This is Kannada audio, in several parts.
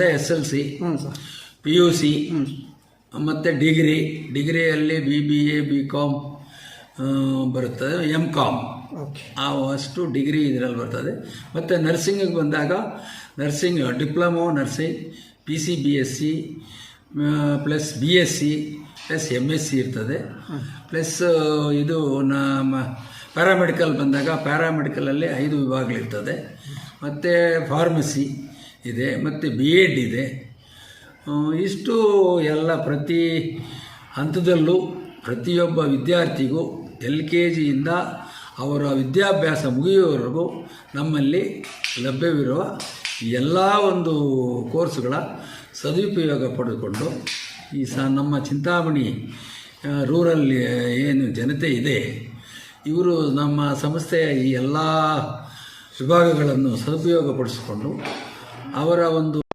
ಜಿಯಿಂದ ಎಸ್ ಎಲ್ ಸಿ ಹ್ಞೂ ಸರ್. ಪಿ ಯು ಸಿ ಮತ್ತು ಡಿಗ್ರಿ ಡಿಗ್ರಿಯಲ್ಲಿ B B A B com ಬರುತ್ತದೆ ಎಂ ಕಾಮ್ ಆ ಅಷ್ಟು ಡಿಗ್ರಿ ಇದರಲ್ಲಿ ಬರ್ತದೆ. ಮತ್ತು ನರ್ಸಿಂಗಿಗೆ ಬಂದಾಗ nursing diploma nursing P C B S C plus B S C plus M S C ಇರ್ತದೆ. ಪ್ಲಸ್ ಇದು ನಮ್ಮ ಪ್ಯಾರಾಮೆಡಿಕಲ್ ಬಂದಾಗ ಪ್ಯಾರಾಮೆಡಿಕಲಲ್ಲಿ ಐದು ವಿಭಾಗಗಳಿರ್ತದೆ. ಮತ್ತು ಫಾರ್ಮಸಿ ಇದೆ, ಮತ್ತು ಬಿ ಎಡ್ ಇದೆ ಇಷ್ಟು ಎಲ್ಲ ಪ್ರತಿ ಹಂತದಲ್ಲೂ ಪ್ರತಿಯೊಬ್ಬ ವಿದ್ಯಾರ್ಥಿಗೂ ಎಲ್ ಕೆ ಜಿಯಿಂದ ಅವರ ವಿದ್ಯಾಭ್ಯಾಸ ಮುಗಿಯುವವರೆಗೂ ನಮ್ಮಲ್ಲಿ ಲಭ್ಯವಿರುವ ಎಲ್ಲ ಒಂದು ಕೋರ್ಸುಗಳ ಸದುಪಯೋಗ ಪಡೆದುಕೊಂಡು ಈ ಸ ನಮ್ಮ ಚಿಂತಾಮಣಿ ರೂರಲ್ ಏನು ಜನತೆ ಇದೆ, ಇವರು ನಮ್ಮ ಸಂಸ್ಥೆಯ ಈ ಎಲ್ಲ ವಿಭಾಗಗಳನ್ನು ಸದುಪಯೋಗಪಡಿಸಿಕೊಂಡು ಅವರ ಒಂದು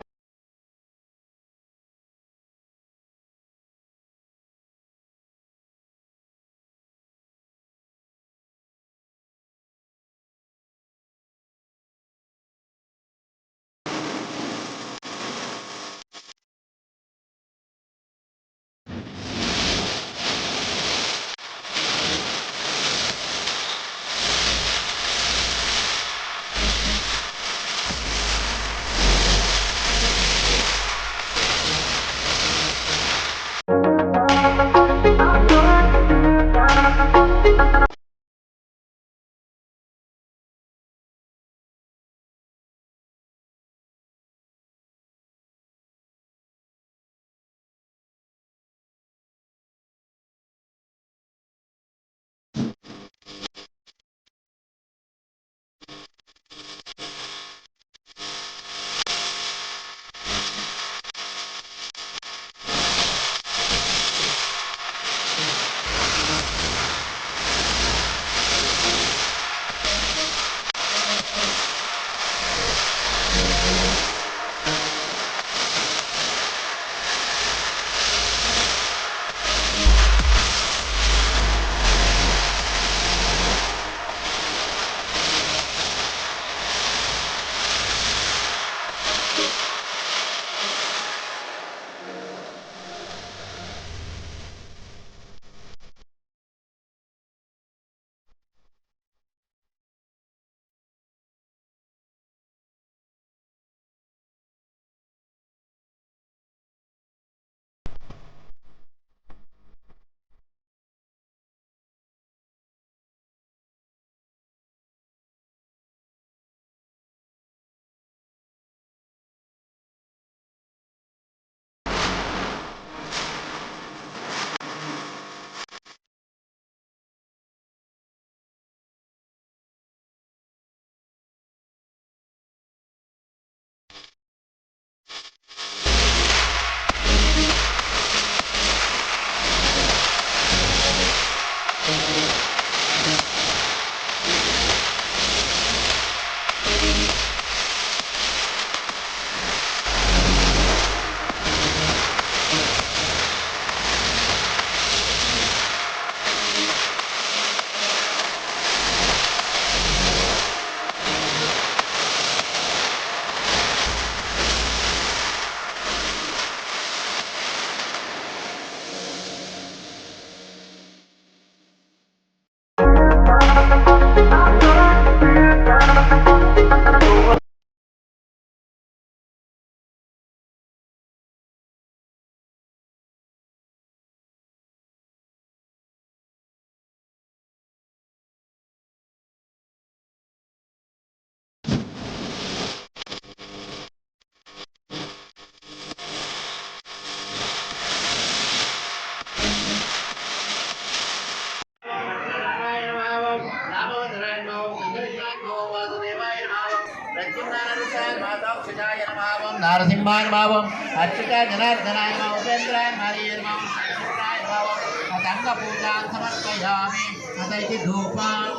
नारसिंहाय नमावम अर्चिता जनार्दनाय नमः उपेन्द्राय मारीय नमः सूर्याय नमः अतङ्गपूजां समर्पयामि अत इति धूपान्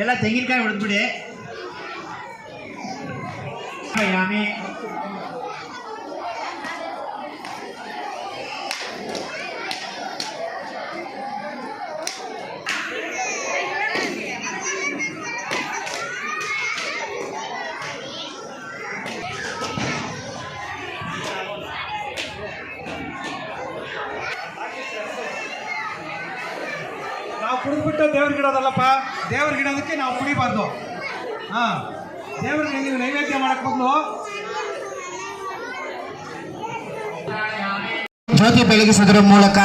ಎಲ್ಲ ತೆಂಗಿನಕಾಯಿ ಹೊಡೆದ್ಬಿಡಿ ಯಾಮಿ ಕುಡಿದ್ಬಿಟ್ಟು ದೇವ್ರ ಗಿಡೋದಲ್ಲಪ್ಪ ದೇವ್ರ ಗಿಡೋದಕ್ಕೆ ನಾವು ಕುಡಿಬಾರ್ದು. ಹಾಂ ದೇವ್ರಿಗೆ ನೀವು ನೈವೇದ್ಯ ಮಾಡಕ್ ಮೊದಲು ಜ್ಯೋತಿ ಬೆಳಗಿಸುವುದರ ಮೂಲಕ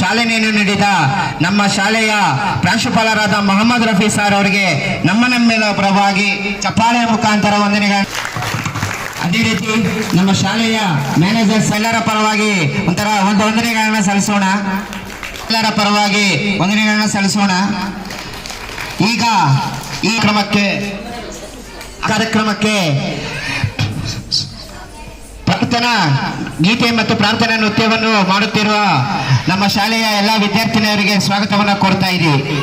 ಚಾಲನೆಯನ್ನು ನೀಡಿದ ನಮ್ಮ ಶಾಲೆಯ ಪ್ರಾಂಶುಪಾಲರಾದ ಮೊಹಮ್ಮದ್ ರಫಿ ಸರ್ ಅವರಿಗೆ ನಮ್ಮ ನಮ್ಮೆಲ್ಲ ಪರವಾಗಿ ಚಪ್ಪಾಳೆಯ ಮುಖಾಂತರ ವಂದನೆಗಳು. ಅದೇ ರೀತಿ ನಮ್ಮ ಶಾಲೆಯ ಮ್ಯಾನೇಜರ್ಸ್ ಎಲ್ಲರ ಪರವಾಗಿ ಒಂಥರ ಒಂದು ವಂದನೆಗಳನ್ನ ಸಲ್ಲಿಸೋಣ. ಎಲ್ಲರ ಪರವಾಗಿ ವಂದನೆಗಳನ್ನ ಸಲ್ಲಿಸೋಣ. ಈಗ ಈ ಕ್ರಮಕ್ಕೆ, ಕಾರ್ಯಕ್ರಮಕ್ಕೆ ಪ್ರಾರ್ಥನಾ ಗೀತೆ ಮತ್ತು ಪ್ರಾರ್ಥನಾ ನೃತ್ಯವನ್ನು ಮಾಡುತ್ತಿರುವ ನಮ್ಮ ಶಾಲೆಯ ಎಲ್ಲ ವಿದ್ಯಾರ್ಥಿನಿಯರಿಗೆ ಸ್ವಾಗತವನ್ನು ಕೊಡ್ತಾ ಇದ್ದೀವಿ.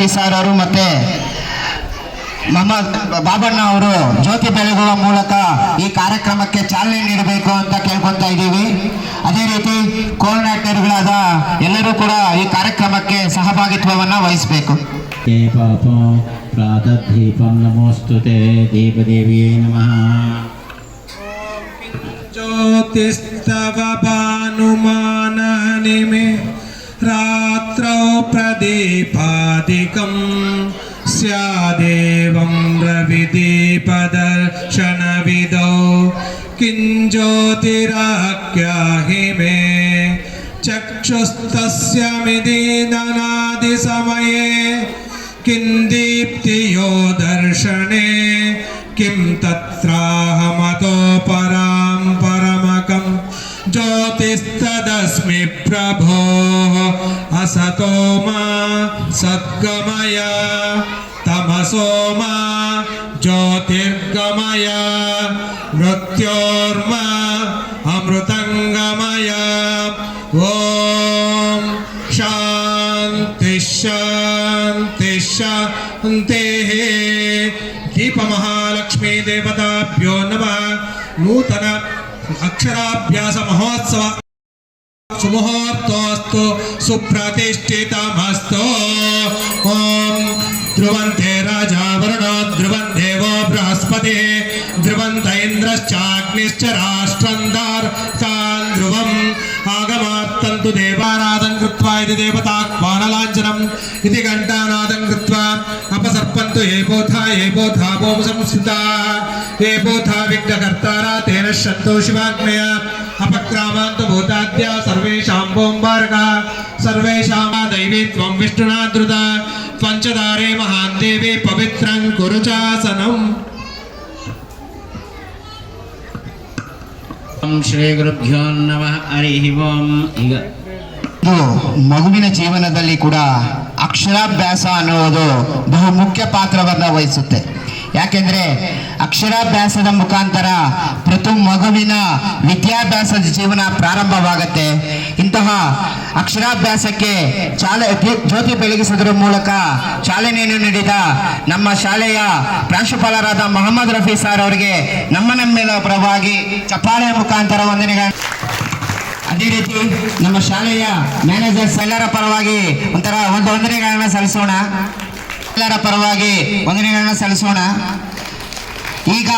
ಆಫೀಸರ್ ಅವರು ಮತ್ತು ಬಾಬಣ್ಣ ಅವರು ಜ್ಯೋತಿ ಬೆಳಗುವ ಮೂಲಕ ಈ ಕಾರ್ಯಕ್ರಮಕ್ಕೆ ಚಾಲನೆ ನೀಡಬೇಕು ಅಂತ ಕೇಳ್ಕೊತಾ ಇದ್ದೀವಿ. ಅದೇ ರೀತಿ ಕೋಆರ್ಡಿನೇಟರ್ಗಳಾದ ಎಲ್ಲರೂ ಕೂಡ ಈ ಕಾರ್ಯಕ್ರಮಕ್ಕೆ ಸಹಭಾಗಿತ್ವವನ್ನ ವಹಿಸಬೇಕು. ಪ್ರಾತದೀಪಂ ನಮೋಸ್ತುತೆ ದೇವದೇವಿಯೇ ನಮಃ. ಜ್ಯೋತಿಸ್ತವ ಭಾನುಮಾನ ನಿಮೆ ರಾ प्रदीपादिकं स्यादेवं रविदीपदर्शनविदौ किं ज्योतिराख्याहि मे चक्षुस्तस्य मिदीदनादिसमये किं दीप्तियो दर्शने किं तत्राहमतो परां परमकं ज्योतिस्तदस्मि प्रभो। असतो मा सद्गमय तमसो मा ज्योतिर्गमय, मृत्योर्मा अमृतङ्गमय। ॐ शान्ति शान्ति शान्तिः। दीपमहालक्ष्मी देवताभ्यो नमः। नूतन అక్షరాభ్యాస మహోత్సవ సుముహూర్తోస్తు సుప్రతిష్ఠితమస్తు ఓం ధ్రువంతే రాజా వరుణో ధ్రువం దేవో బృహస్పతి ధ్రువంత ఇంద్రశ్చాగ్నిశ్చ రాష్ట్రం దార్ ధ్రువం తন্তু దేవానాదం కృత్వా ఇది దేవతాక్వానలాంఛనం ఇది ఘంటానాదం కృత్వా. అపసర్పంతు ఏ బోధ ఏ బోధ ఏబోధ సంస్థిత. ఏ బోధ విఘ్నకర్తారా తేన శంతో శివాగ్నేయ. అపక్రామాంత భూతాద్య సర్వేషాం బోంబార్క సర్వేషాం దైవీత్వం విష్ణునాదృత పంచదారే మహాన్ దేవి పవిత్రం కురుచాసనం ಶ್ರೀ ಗುರುಭ್ಯೋ ನಮಃ ಹರಿ ಓಂ ಈಗ ಮಗುವಿನ ಜೀವನದಲ್ಲಿ ಕೂಡ ಅಕ್ಷರಾಭ್ಯಾಸ ಅನ್ನುವುದು ಬಹು ಮುಖ್ಯ ಪಾತ್ರವನ್ನು ವಹಿಸುತ್ತೆ. ಯಾಕೆಂದ್ರೆ ಅಕ್ಷರಾಭ್ಯಾಸದ ಮುಖಾಂತರ ಪ್ರತಿ ಮಗುವಿನ ವಿದ್ಯಾಭ್ಯಾಸದ ಜೀವನ ಪ್ರಾರಂಭವಾಗತ್ತೆ. ಇಂತಹ ಅಕ್ಷರಾಭ್ಯಾಸಕ್ಕೆ ಚಾಲ ಜ್ಯೋತಿ ಬೆಳಗಿಸುವುದರ ಮೂಲಕ ಚಾಲನೆಯನ್ನು ನೀಡಿದ ನಮ್ಮ ಶಾಲೆಯ ಪ್ರಾಂಶುಪಾಲರಾದ ಮೊಹಮ್ಮದ್ ರಫಿ ಸಾರ್ ಅವರಿಗೆ ನಮ್ಮ ನಮ್ಮೆಲ್ಲ ಪರವಾಗಿ ಚಪ್ಪಾಳೆ ಮುಖಾಂತರ ವಂದನೆಗಳನ್ನು ಅದೇ ರೀತಿ ನಮ್ಮ ಶಾಲೆಯ ಮ್ಯಾನೇಜರ್ಸ್ ಎಲ್ಲರ ಪರವಾಗಿ ಒಂಥರ ಒಂದು ವಂದನೆಗಳನ್ನು ಸಲ್ಲಿಸೋಣ. ಎಲ್ಲರ ಪರವಾಗಿ ವಂದನೆಗಳನ್ನ ಸಲ್ಲಿಸೋಣ. ಈಗ